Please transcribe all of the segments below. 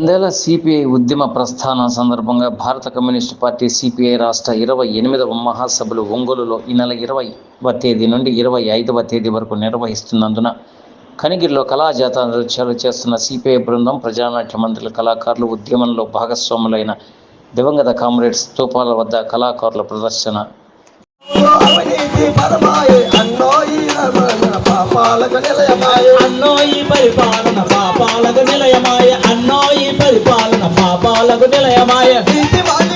పదేళ్ళ సిపిఐ ఉద్యమ ప్రస్థానం సందర్భంగా భారత కమ్యూనిస్టు పార్టీ సిపిఐ రాష్ట్ర ఇరవై ఎనిమిదవ మహాసభలు ఒంగోలులో ఈ నెల ఇరవైవ తేదీ నుండి ఇరవై ఐదవ తేదీ వరకు నిర్వహిస్తున్నందున కనిగిరిలో కళాజాత నృత్యాలు చేస్తున్న సిపిఐ బృందం ప్రజానాట్య మండలి కళాకారులు ఉద్యమంలో భాగస్వాములైన దివంగత కామ్రేడ్స్ స్తూపాల వద్ద కళాకారుల ప్రదర్శన. అవినీతి పరమాయే పాపాలకు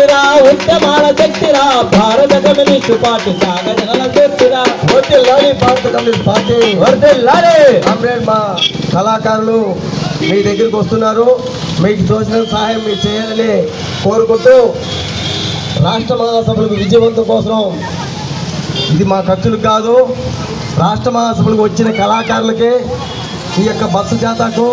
పార్టీరా ఉద్యమాల శక్తిరా భారత కమ్యూనిస్టు పార్టీ త్యాగజనల శక్తిరా వర్తిల్లాలి భారత కమ్యూనిస్ట్ పార్టీ. కామ్రేడ్ మా కళాకారులు మీ దగ్గరికి వస్తున్నారు. మీకు తోచిన సహాయం మీరు చేయాలని కోరుకుంటూ రాష్ట్ర మహాసభలకు విజయవంతం కోసం ఇది మా ఖర్చులకు కాదు. రాష్ట్ర మహాసభలకు వచ్చిన కళాకారులకే ఈ యొక్క బస్సు జాతకు